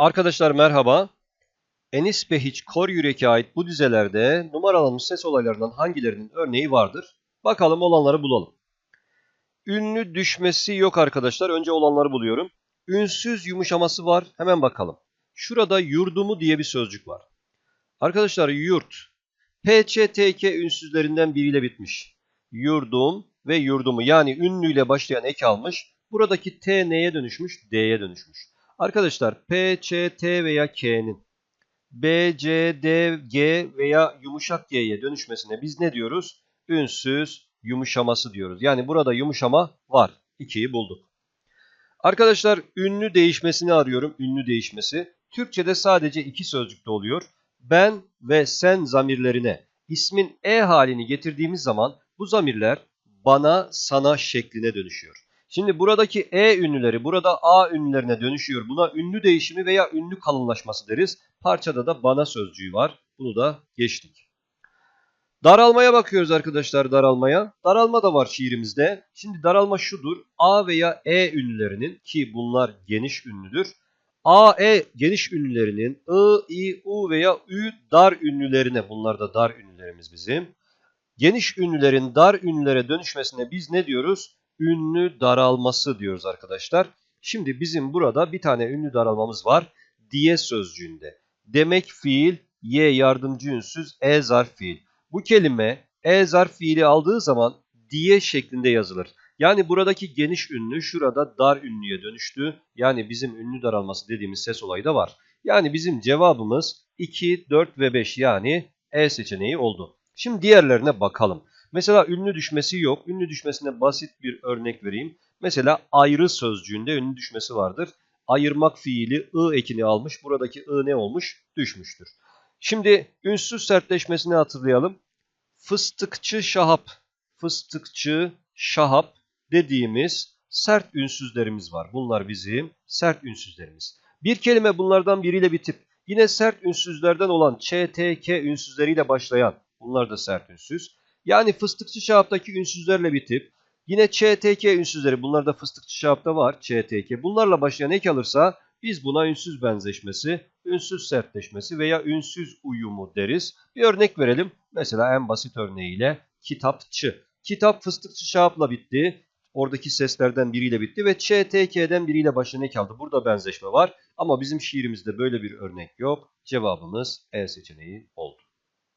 Arkadaşlar merhaba. Enis Behiç Kor Yürek'e ait bu dizelerde numaralanmış ses olaylarından hangilerinin örneği vardır? Bakalım olanları bulalım. Ünlü düşmesi yok arkadaşlar. Önce olanları buluyorum. Ünsüz yumuşaması var. Hemen bakalım. Şurada yurdumu diye bir sözcük var. Arkadaşlar yurt. PÇTK ünsüzlerinden biriyle bitmiş. Yurdum ve yurdumu yani ünlüyle başlayan ek almış. Buradaki T neye dönüşmüş? D'ye dönüşmüş. Arkadaşlar P, Ç, T veya K'nin B, C, D, G veya yumuşak G'ye dönüşmesine biz ne diyoruz? Ünsüz yumuşaması diyoruz. Yani burada yumuşama var. 2'yi bulduk. Arkadaşlar ünlü değişmesini arıyorum. Ünlü değişmesi. Türkçe'de sadece iki sözcükte oluyor. Ben ve sen zamirlerine ismin E halini getirdiğimiz zaman bu zamirler bana, sana şekline dönüşüyor. Şimdi buradaki E ünlüleri burada A ünlülerine dönüşüyor. Buna ünlü değişimi veya ünlü kalınlaşması deriz. Parçada da bana sözcüğü var. Bunu da geçtik. Daralmaya bakıyoruz arkadaşlar daralmaya. Daralma da var şiirimizde. Şimdi daralma şudur. A veya E ünlülerinin ki bunlar geniş ünlüdür. A, E geniş ünlülerinin I, I, U veya Ü dar ünlülerine bunlar da dar ünlülerimiz bizim. Geniş ünlülerin dar ünlülere dönüşmesine biz ne diyoruz? Ünlü daralması diyoruz arkadaşlar. Şimdi bizim burada bir tane ünlü daralmamız var. Diye sözcüğünde. Demek fiil, Y yardımcı ünsüz, E zarf fiil. Bu kelime E zarf fiili aldığı zaman diye şeklinde yazılır. Yani buradaki geniş ünlü şurada dar ünlüye dönüştü. Yani bizim ünlü daralması dediğimiz ses olayı da var. Yani bizim cevabımız 2, 4 ve 5 yani E seçeneği oldu. Şimdi diğerlerine bakalım. Mesela ünlü düşmesi yok. Ünlü düşmesine basit bir örnek vereyim. Mesela ayrı sözcüğünde ünlü düşmesi vardır. Ayırmak fiili ı ekini almış. Buradaki ı ne olmuş? Düşmüştür. Şimdi ünsüz sertleşmesini hatırlayalım. Fıstıkçı şahap, fıstıkçı şahap dediğimiz sert ünsüzlerimiz var. Bunlar bizim sert ünsüzlerimiz. Bir kelime bunlardan biriyle bitip yine sert ünsüzlerden olan ç, t, k ünsüzleriyle başlayan bunlar da sert ünsüz. Yani fıstıkçı şahaptaki ünsüzlerle bitip yine ç, t, k ünsüzleri bunlar da fıstıkçı şahapta var ç, t, k. Bunlarla başlayan ek alırsa biz buna ünsüz benzeşmesi, ünsüz sertleşmesi veya ünsüz uyumu deriz. Bir örnek verelim. Mesela en basit örneğiyle kitapçı. Kitap fıstıkçı şahapla bitti. Oradaki seslerden biriyle bitti ve ç, t, k'den biriyle başına ne kaldı? Burada benzeşme var. Ama bizim şiirimizde böyle bir örnek yok. Cevabımız E seçeneği oldu.